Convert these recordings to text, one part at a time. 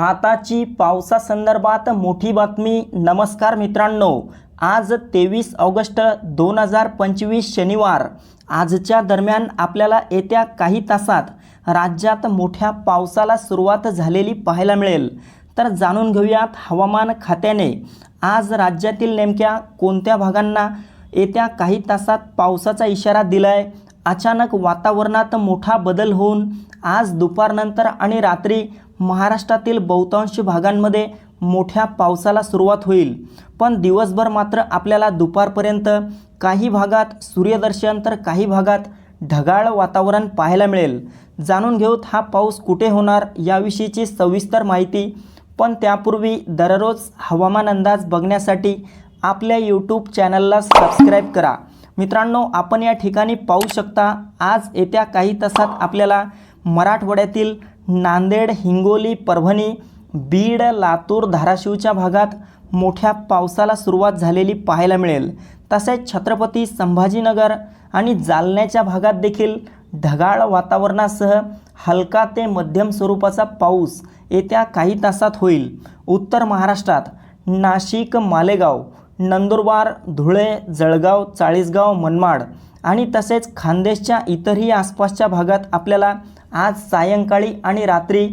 आताची पावसासंदर्भात मोठी बातमी. नमस्कार मित्रांनो आज तेवीस ऑगस्ट दोन हजार पंचवीस शनिवार. आजच्या दरम्यान आपल्याला येत्या काही तासात राज्यात मोठ्या पावसाला सुरुवात झालेली पाहायला मिळेल. तर जाणून घेऊयात हवामान खात्याने. आज राज्यातील नेमक्या कोणत्या भागांना येत्या काही तासात पावसाचा इशारा दिला आहे अचानक वातावरणात मोठा बदल होऊन आज दुपारनंतर आणि रात्री महाराष्ट्रातील बहुतांश भागांमध्ये मोठ्या पावसाला सुरुवात होईल. पण दिवसभर मात्र आपल्याला दुपारपर्यंत काही भागात सूर्यदर्शन तर काही भागात ढगाळ वातावरण पाहायला मिळेल. जाणून घेऊत हा पाऊस कुठे होणार याविषयीची सविस्तर माहिती पण त्यापूर्वी दररोज हवामान अंदाज बघण्यासाठी आपल्या यूट्यूब चॅनलला सबस्क्राईब करा. मित्रांनो आपण या ठिकाणी पाहू शकता आज येत्या काही तासात आपल्याला मराठवाड्यातील नांदेड हिंगोली परभणी बीड लातूर धाराशिवच्या भागात मोठ्या पावसाला सुरुवात झालेली पाहायला मिळेल. तसेच छत्रपती संभाजीनगर आणि जालन्याच्या भागात देखील ढगाळ वातावरणासह हलका ते मध्यम स्वरूपाचा पाऊस येत्या काही तासात होईल. उत्तर महाराष्ट्रात नाशिक मालेगाव नंदुरबार धुळे जळगाव चाळीसगाव मनमाड आणि तसेच खानदेशच्या इतरही आसपासच्या भागात आपल्याला आज सायंकाळी आणि रात्री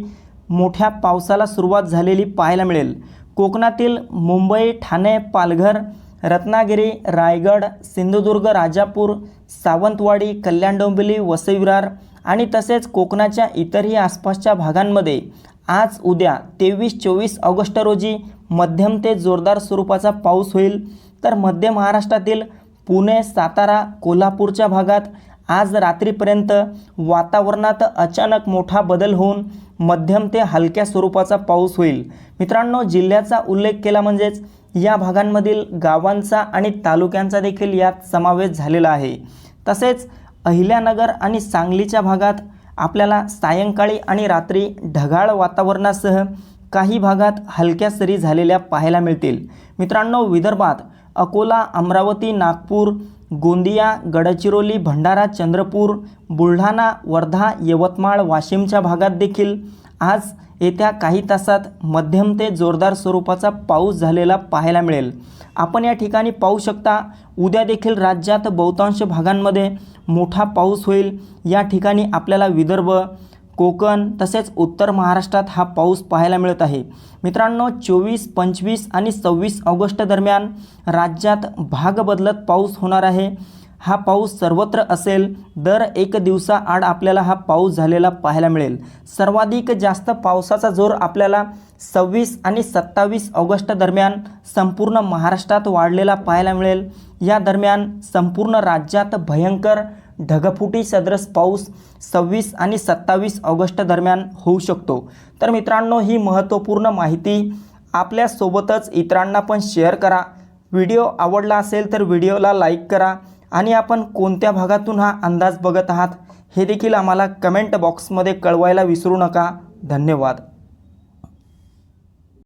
मोठ्या पावसाला सुरुवात झालेली पाहायला मिळेल. कोकणातील मुंबई ठाणे पालघर रत्नागिरी रायगड सिंधुदुर्ग राजापूर सावंतवाडी कल्याण डोंबिवली वसईविरार आणि तसेच कोकणाच्या इतरही आसपासच्या भागांमध्ये आज उद्या तेवीस चोवीस ऑगस्ट रोजी मध्यम ते जोरदार स्वरूपाचा पाऊस होईल. तर मध्य महाराष्ट्रातील पुणे सातारा कोल्हापूरच्या भागात आज रात्रीपर्यंत वातावरणात अचानक मोठा बदल होऊन मध्यम ते हलक्या स्वरूपाचा पाऊस होईल. मित्रांनो जिल्ह्याचा उल्लेख केला म्हणजेच या भागांमधील गावांचा आणि तालुक्यांचा देखील यात समावेश झालेला आहे. तसेच अहिल्यानगर आणि सांगलीच्या भागात आपल्याला सायंकाळी आणि रात्री ढगाळ वातावरणासह काही भागात हलक्या सरी झालेल्या पाहायला मिळतील. मित्रांनो विदर्भात अकोला अमरावती नागपूर गोंदिया गडचिरोली भंडारा चंद्रपूर बुलढाणा वर्धा यवतमाळ वाशिमच्या भागात देखील आज येत्या काही तासात मध्यम ते जोरदार स्वरूपाचा पाऊस झालेला पाहायला मिळेल. आपण या ठिकाणी पाहू शकता उद्या देखील राज्यात बहुतांश भागांमध्ये मोठा पाऊस होईल. या ठिकाणी आपल्याला विदर्भ कोकण तसेच उत्तर महाराष्ट्रात हा पाऊस पाहायला मिळत आहे. मित्रांनो चोवीस पंचवीस आणि सव्वीस ऑगस्ट दरम्यान राज्यात भाग बदलत पाऊस होणार आहे. हा पाऊस सर्वत्र असेल. दर एक दिवसाआड आपल्याला हा पाऊस झालेला पाहायला मिळेल. सर्वाधिक जास्त पावसाचा जोर आपल्याला सव्वीस आणि सत्तावीस ऑगस्ट दरम्यान संपूर्ण महाराष्ट्रात वाढलेला पाहायला मिळेल. या दरम्यान संपूर्ण राज्यात भयंकर ढगफुटी सदरस पाऊस सव्वीस आणि सत्तावीस ऑगस्ट दरम्यान होऊ शकतो. तर मित्रांनो ही महत्त्वपूर्ण माहिती आपल्यासोबतच इतरांना पण शेअर करा. व्हिडिओ आवडला असेल तर व्हिडिओला लाईक करा आणि आपण कोणत्या भागातून हा अंदाज बघत आहात हे देखील आम्हाला कमेंट बॉक्समध्ये कळवायला विसरू नका. धन्यवाद.